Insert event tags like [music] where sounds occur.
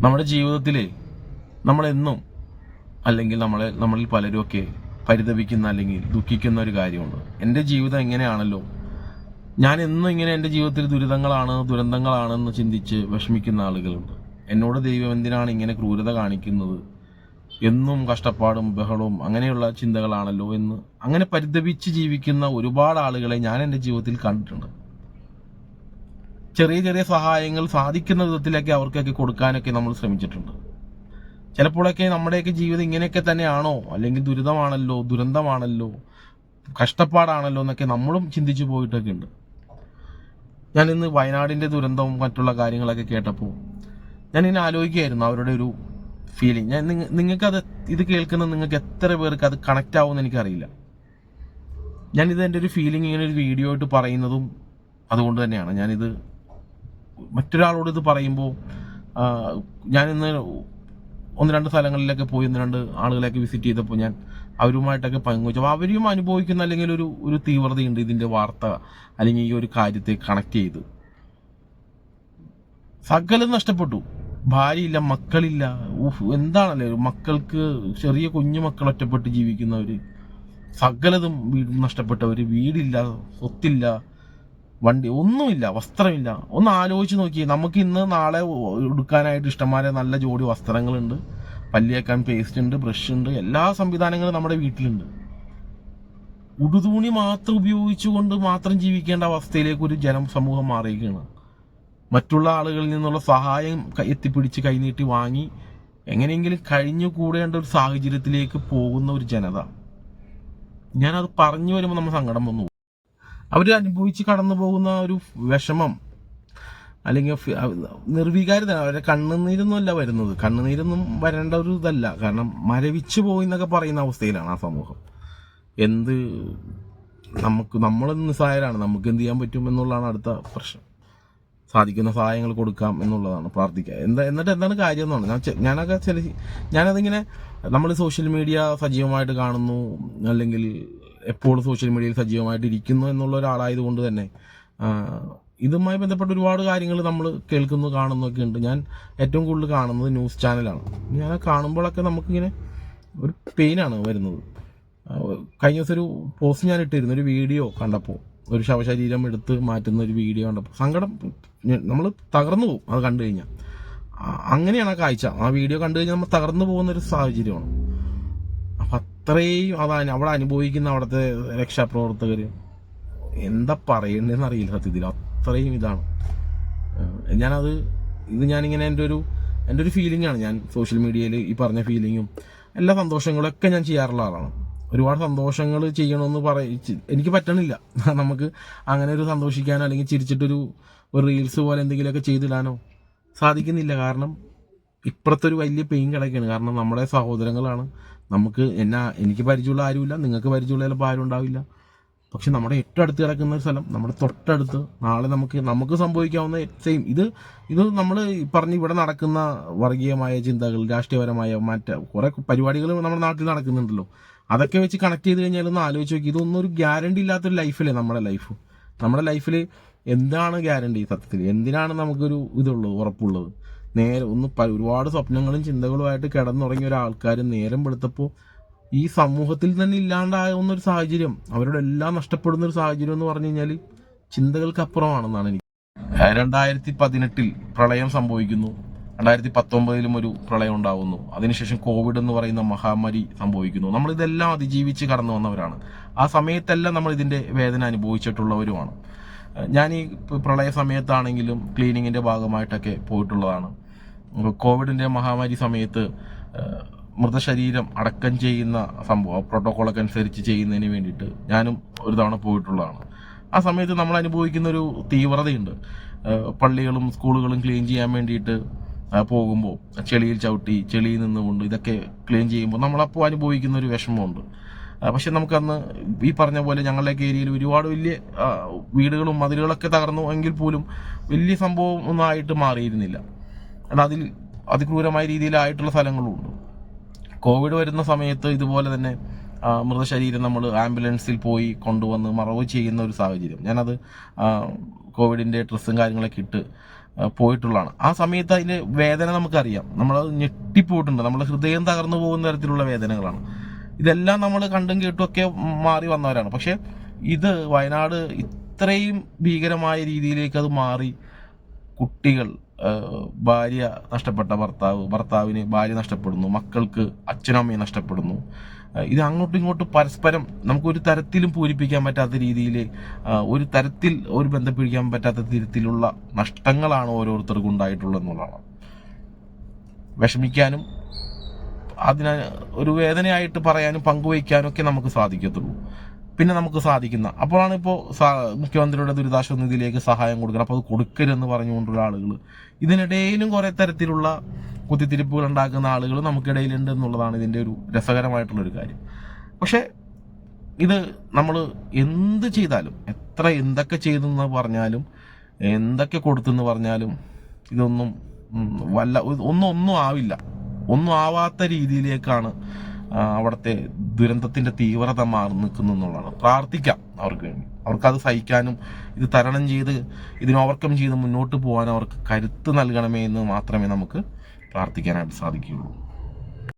നമ്മുടെ ജീവിതത്തിൽ നമ്മളെന്നും അല്ലെങ്കിൽ നമ്മളെ നമ്മളിൽ പലരുമൊക്കെ പരിതപിക്കുന്ന അല്ലെങ്കിൽ ദുഃഖിക്കുന്ന ഒരു കാര്യമുണ്ട്. എന്റെ ജീവിതം എങ്ങനെയാണല്ലോ? ഞാൻ എന്നും ഇങ്ങനെ എന്റെ ജീവിതത്തിൽ ദുരിതങ്ങളാണ് ദുരന്തങ്ങളാണെന്ന് ചിന്തിച്ച് വിഷമിക്കുന്ന ആളുകളുണ്ട്. എന്നോട് ദൈവം എന്തിനാണ് ഇങ്ങനെ ക്രൂരത കാണിക്കുന്നത്? എന്നും കഷ്ടപ്പാടും ബഹളവും അങ്ങനെയുള്ള ചിന്തകളാണല്ലോ എന്ന്. അങ്ങനെ പരിതപിച്ച് ജീവിക്കുന്ന ഒരുപാട് ആളുകളെ ഞാൻ എന്റെ ജീവിതത്തിൽ കണ്ടിട്ടുണ്ട്. ചെറിയ ചെറിയ സഹായങ്ങൾ സാധിക്കുന്ന വിധത്തിലൊക്കെ അവർക്കൊക്കെ കൊടുക്കാനൊക്കെ നമ്മൾ ശ്രമിച്ചിട്ടുണ്ട്. ചിലപ്പോഴൊക്കെ നമ്മുടെയൊക്കെ ജീവിതം ഇങ്ങനെയൊക്കെ തന്നെയാണോ? അല്ലെങ്കിൽ ദുരിതമാണല്ലോ ദുരന്തമാണല്ലോ കഷ്ടപ്പാടാണല്ലോ എന്നൊക്കെ നമ്മളും ചിന്തിച്ചു പോയിട്ടൊക്കെ ഉണ്ട്. ഞാൻ ഇന്ന് വയനാടിന്റെ ദുരന്തവും മറ്റുള്ള കാര്യങ്ങളൊക്കെ കേട്ടപ്പോൾ ഞാൻ ഇങ്ങനെ ആലോചിക്കുകയായിരുന്നു അവരുടെ ഒരു ഫീലിംഗ് ഞാൻ നിങ്ങൾക്കത് ഇത് കേൾക്കുന്ന നിങ്ങൾക്ക് എത്ര പേർക്ക് അത് കണക്റ്റ് ആവുമെന്ന് എനിക്കറിയില്ല. ഞാനിത് എന്റെ ഒരു ഫീലിംഗ് ഇങ്ങനെ ഒരു വീഡിയോ ആയിട്ട് പറയുന്നതും അതുകൊണ്ട് തന്നെയാണ്. ഞാനിത് മറ്റൊരാളോട് ഇത് പറയുമ്പോൾ ഞാനിന്ന് ഒന്ന് രണ്ട് സ്ഥലങ്ങളിലൊക്കെ പോയി ഒന്ന് രണ്ട് ആളുകളെയൊക്കെ വിസിറ്റ് ചെയ്തപ്പോൾ ഞാൻ അവരുമായിട്ടൊക്കെ പങ്കുവച്ചു. അപ്പോൾ അവരും അനുഭവിക്കുന്ന അല്ലെങ്കിൽ ഒരു ഒരു തീവ്രതയുണ്ട് ഇതിന്റെ വാർത്ത അല്ലെങ്കിൽ ഈ ഒരു കാര്യത്തെ കണക്ട് ചെയ്ത്. സകലം നഷ്ടപ്പെട്ടു. ഭാര്യയില്ല മക്കളില്ല. എന്താണല്ലേ? മക്കൾക്ക് ചെറിയ കുഞ്ഞു മക്കൾ ഒറ്റപ്പെട്ട് ജീവിക്കുന്നവർ സകലതും വീട് നഷ്ടപ്പെട്ടവർ വീടില്ല സ്വത്തില്ല. വണ്ടി ഒന്നുമില്ല വസ്ത്രമില്ല. ഒന്ന് ആലോചിച്ച് നോക്കി നമുക്ക് ഇന്ന് നാളെ എടുക്കാനായിട്ട് ഇഷ്ടംമാരെ നല്ല ജോഡി വസ്ത്രങ്ങളുണ്ട്. പല്ലിയേക്കാൻ പേസ്റ്റ് ഉണ്ട് ബ്രഷ് ഉണ്ട് എല്ലാ സംവിധാനങ്ങളും നമ്മുടെ വീട്ടിലുണ്ട്. ഉടുതുണി മാത്രം ഉപയോഗിച്ചുകൊണ്ട് മാത്രം ജീവിക്കേണ്ട അവസ്ഥയിലേക്ക് ഒരു ജനം സമൂഹം മാറിയിരിക്കുകയാണ്. മറ്റുള്ള ആളുകളിൽ നിന്നുള്ള സഹായം എത്തിപ്പിടിച്ച് കൈനീട്ടി വാങ്ങി എങ്ങനെയെങ്കിലും കഴിഞ്ഞു കൂടേണ്ട ഒരു സാഹചര്യത്തിലേക്ക് പോകുന്ന ഒരു ജനത. ഞാനത് പറഞ്ഞു വരുമ്പോൾ നമ്മൾ സങ്കടം വന്നു. അവർ അനുഭവിച്ച് കടന്നു പോകുന്ന ഒരു വിഷമം. അല്ലെങ്കിൽ നിർവികാരിത അവരുടെ കണ്ണുനീരൊന്നുമല്ല വരുന്നത്. കണ്ണുനീരൊന്നും വരേണ്ട ഒരു ഇതല്ല. കാരണം മരവിച്ചു പോയി എന്നൊക്കെ പറയുന്ന അവസ്ഥയിലാണ് ആ സമൂഹം. എന്ത് നമുക്ക് നമ്മൾ നിസ്സായരാണ് നമുക്ക് എന്ത് ചെയ്യാൻ പറ്റും എന്നുള്ളതാണ് അടുത്ത പ്രശ്നം. സാധിക്കുന്ന സഹായങ്ങൾ കൊടുക്കാം എന്നുള്ളതാണ് പ്രാർത്ഥിക്കുക. എന്താ എന്നിട്ട് എന്താണ് കാര്യം എന്നാണ് ഞാൻ ഞാനൊക്കെ ചില ഞാനതിങ്ങനെ നമ്മൾ സോഷ്യൽ മീഡിയ സജീവമായിട്ട് കാണുന്നു. അല്ലെങ്കിൽ എപ്പോഴും സോഷ്യൽ മീഡിയയിൽ സജീവമായിട്ട് ഇരിക്കുന്നു എന്നുള്ള ഒരാളായതുകൊണ്ട് തന്നെ ഇതുമായി ബന്ധപ്പെട്ട ഒരുപാട് കാര്യങ്ങൾ നമ്മൾ കേൾക്കുന്നു കാണുന്നൊക്കെ ഉണ്ട്. ഞാൻ ഏറ്റവും കൂടുതൽ കാണുന്നത് ന്യൂസ് ചാനലാണ്. ഞാൻ കാണുമ്പോഴൊക്കെ നമുക്കിങ്ങനെ ഒരു പെയിനാണ് വരുന്നത്. കഴിഞ്ഞ ദിവസം ഒരു പോസ്റ്റ് ഞാൻ ഇട്ടിരുന്നു ഒരു വീഡിയോ കണ്ടപ്പോൾ. ഒരു ശവശരീരം എടുത്ത് മാറ്റുന്ന ഒരു വീഡിയോ കണ്ടപ്പോൾ. സങ്കടം നമ്മൾ തകർന്നു പോകും അത് കണ്ടു കഴിഞ്ഞാൽ. അങ്ങനെയാണ് ആ കാഴ്ച. ആ വീഡിയോ കണ്ടു കഴിഞ്ഞാൽ നമ്മൾ തകർന്നു പോകുന്ന ഒരു സാഹചര്യമാണ്. അത്രയും അത് അവിടെ അനുഭവിക്കുന്ന അവിടുത്തെ രക്ഷാപ്രവർത്തകർ എന്താ പറയുന്നതെന്ന് അറിയില്ല സത്യത്തിൽ. അത്രയും ഇതാണ്. ഞാനത് ഇത് ഞാനിങ്ങനെ എന്റെ ഒരു എന്റെ ഒരു ഫീലിംഗ് ആണ് ഞാൻ സോഷ്യൽ മീഡിയയിൽ ഈ പറഞ്ഞ ഫീലിങ്ങും എല്ലാ സന്തോഷങ്ങളൊക്കെ ഞാൻ ചെയ്യാറുള്ള ആളാണ്. ഒരുപാട് സന്തോഷങ്ങൾ ചെയ്യണമെന്ന് പറയ എനിക്ക് പറ്റണില്ല. [laughs] നമുക്ക് അങ്ങനെ ഒരു സന്തോഷിക്കാനോ അല്ലെങ്കിൽ ചിരിച്ചിട്ടൊരു ഒരു റീൽസ് പോലെ എന്തെങ്കിലുമൊക്കെ ചെയ്തിടാനോ സാധിക്കുന്നില്ല. കാരണം ഇപ്പുറത്തൊരു വലിയ പെയിൻ കിടക്കുകയാണ് കാരണം നമ്മുടെ സഹോദരങ്ങളാണ് നമുക്ക് എന്നാ എനിക്ക് പരിചയമുള്ള ആരുമില്ല നിങ്ങൾക്ക് പരിചയമുള്ള ചിലപ്പോൾ ആരും ഉണ്ടാവില്ല. പക്ഷെ നമ്മുടെ ഏറ്റവും അടുത്ത് കിടക്കുന്ന ഒരു സ്ഥലം നമ്മുടെ തൊട്ടടുത്ത് നാളെ നമുക്ക് നമുക്ക് സംഭവിക്കാവുന്ന സെയിം ഇത് ഇത് നമ്മൾ പറഞ്ഞ് ഇവിടെ നടക്കുന്ന വർഗീയമായ ചിന്തകൾ രാഷ്ട്രീയപരമായ മറ്റ് കുറെ പരിപാടികൾ നമ്മുടെ നാട്ടിൽ നടക്കുന്നുണ്ടല്ലോ. അതൊക്കെ വെച്ച് കണക്ട് ചെയ്ത് കഴിഞ്ഞാൽ ഒന്ന് ആലോചിച്ച് നോക്കി ഇതൊന്നും ഒരു ഗ്യാരണ്ടി ഇല്ലാത്തൊരു ലൈഫല്ലേ നമ്മുടെ ലൈഫ് നമ്മുടെ ലൈഫിൽ എന്താണ് ഗ്യാരണ്ടി സത്യത്തിൽ? എന്തിനാണ് നമുക്കൊരു ഇതുള്ളത് ഉറപ്പുള്ളത്? നേരെ ഒന്ന് ഒരുപാട് സ്വപ്നങ്ങളും ചിന്തകളുമായിട്ട് കിടന്നുറങ്ങിയ ഒരാൾക്കാർ നേരം വെളുത്തപ്പോൾ ഈ സമൂഹത്തിൽ തന്നെ ഇല്ലാണ്ടാകുന്ന ഒരു സാഹചര്യം അവരുടെ എല്ലാം നഷ്ടപ്പെടുന്ന ഒരു സാഹചര്യം എന്ന് പറഞ്ഞു കഴിഞ്ഞാൽ ചിന്തകൾക്കപ്പുറമാണെന്നാണ് എനിക്ക്. രണ്ടായിരത്തി പതിനെട്ടിൽ പ്രളയം സംഭവിക്കുന്നു. രണ്ടായിരത്തി പത്തൊമ്പതിലും ഒരു പ്രളയം ഉണ്ടാകുന്നു അതിനുശേഷം കോവിഡ് എന്ന് പറയുന്ന മഹാമാരി സംഭവിക്കുന്നു. നമ്മൾ ഇതെല്ലാം അതിജീവിച്ച് കടന്നു വന്നവരാണ് ആ സമയത്തെല്ലാം നമ്മൾ ഇതിന്റെ വേദന അനുഭവിച്ചിട്ടുള്ളവരുമാണ്. ഞാൻ ഈ പ്രളയ സമയത്താണെങ്കിലും ക്ലീനിങ്ങിന്റെ ഭാഗമായിട്ടൊക്കെ പോയിട്ടുള്ളതാണ്. കോവിഡിന്റെ മഹാമാരി സമയത്ത് മൃതശരീരം അടക്കം ചെയ്യുന്ന സംഭവം പ്രോട്ടോക്കോളൊക്കെ അനുസരിച്ച് ചെയ്യുന്നതിന് വേണ്ടിയിട്ട് ഞാനും ഒരു തവണ പോയിട്ടുള്ളതാണ്. ആ സമയത്ത് നമ്മൾ അനുഭവിക്കുന്ന ഒരു തീവ്രതയുണ്ട് പള്ളികളും സ്കൂളുകളും ക്ലീൻ ചെയ്യാൻ വേണ്ടിയിട്ട് പോകുമ്പോൾ ചെളിയിൽ ചവിട്ടി ചെളിയിൽ നിന്നുകൊണ്ട് ഇതൊക്കെ ക്ലീൻ ചെയ്യുമ്പോൾ നമ്മളപ്പോൾ അനുഭവിക്കുന്ന ഒരു വിഷമമുണ്ട്. പക്ഷെ നമുക്കന്ന് ഈ പറഞ്ഞ പോലെ ഞങ്ങളുടെ ഏരിയയിൽ ഒരുപാട് വലിയ വീടുകളും മതിലുകളൊക്കെ തകർന്നു എങ്കിൽ പോലും വലിയ സംഭവം ഒന്നും ആയിട്ട് മാറിയിരുന്നില്ല. എന്നാൽ അതിൽ അതിക്രൂരമായ രീതിയിലായിട്ടുള്ള സ്ഥലങ്ങളുണ്ട്. കോവിഡ് വരുന്ന സമയത്ത് ഇതുപോലെ തന്നെ മൃതശരീരം നമ്മൾ ആംബുലൻസിൽ പോയി കൊണ്ടുവന്ന് മറവ് ചെയ്യുന്ന ഒരു സാഹചര്യം. ഞാനത് കോവിഡിന്റെ ഡ്രസ്സും കാര്യങ്ങളൊക്കെ ഇട്ട് പോയിട്ടുള്ളതാണ്. ആ സമയത്ത് അതിന്റെ വേദന നമുക്കറിയാം. നമ്മൾ ഞെട്ടിപ്പോയിട്ടുണ്ട്. നമ്മുടെ ഹൃദയം തകർന്നു പോകുന്ന തരത്തിലുള്ള വേദനകളാണ്. ഇതെല്ലാം നമ്മൾ കണ്ടും കേട്ടും ഒക്കെ മാറി വന്നവരാണ്. പക്ഷേ ഇത് വയനാട് ഇത്രയും ഭീകരമായ രീതിയിലേക്ക് അത് മാറി. കുട്ടികൾ ഭാര്യ നഷ്ടപ്പെട്ട ഭർത്താവ് ഭർത്താവിന് ഭാര്യ നഷ്ടപ്പെടുന്നു മക്കൾക്ക് അച്ഛനമ്മയെ നഷ്ടപ്പെടുന്നു. ഇത് അങ്ങോട്ടും ഇങ്ങോട്ടും പരസ്പരം നമുക്കൊരു തരത്തിലും പൂരിപ്പിക്കാൻ പറ്റാത്ത രീതിയിൽ ഒരു തരത്തിൽ ഒരു ബന്ധപ്പിടിക്കാൻ പറ്റാത്ത തരത്തിലുള്ള നഷ്ടങ്ങളാണ് ഓരോരുത്തർക്കും ഉണ്ടായിട്ടുള്ളത് എന്നുള്ളതാണ് വിഷമിക്കാനും അതിന് ഒരു വേദനയായിട്ട് പറയാനും പങ്കുവയ്ക്കാനും ഒക്കെ നമുക്ക് സാധിക്കത്തുള്ളൂ. പിന്നെ നമുക്ക് സാധിക്കുന്ന അപ്പോഴാണ് ഇപ്പോൾ മുഖ്യമന്ത്രിയുടെ ദുരിതാശ്വാസ നിധിയിലേക്ക് സഹായം കൊടുക്കണം. അപ്പോൾ അത് കൊടുക്കരുതെന്ന് പറഞ്ഞുകൊണ്ടുള്ള ആളുകൾ ഇതിനിടയിലും കുറേ തരത്തിലുള്ള കുത്തിത്തിരിപ്പുകൾ ഉണ്ടാക്കുന്ന ആളുകൾ നമുക്കിടയിലുണ്ട് എന്നുള്ളതാണ് ഇതിന്റെ ഒരു രസകരമായിട്ടുള്ളൊരു കാര്യം. പക്ഷേ ഇത് നമ്മൾ എന്ത് ചെയ്താലും എത്ര എന്തൊക്കെ ചെയ്തെന്ന് പറഞ്ഞാലും എന്തൊക്കെ കൊടുത്തെന്ന് പറഞ്ഞാലും ഇതൊന്നും വല്ല ഒന്നും ഒന്നും ആവില്ല. ഒന്നും ആവാത്ത രീതിയിലേക്കാണ് അവിടുത്തെ ദുരന്തത്തിന്റെ തീവ്രത മാറി നിൽക്കുന്നു എന്നുള്ളതാണ്. പ്രാർത്ഥിക്കാം അവർക്ക് വേണ്ടി. അവർക്കത് സഹിക്കാനും ഇത് തരണം ചെയ്ത് ഇതിനെ ഓവർകം ചെയ്ത് മുന്നോട്ട് പോകാൻ അവർക്ക് കരുത്ത് നൽകണമേ എന്ന് മാത്രമേ നമുക്ക് പ്രാർത്ഥിക്കാനായിട്ട് സാധിക്കുകയുള്ളൂ.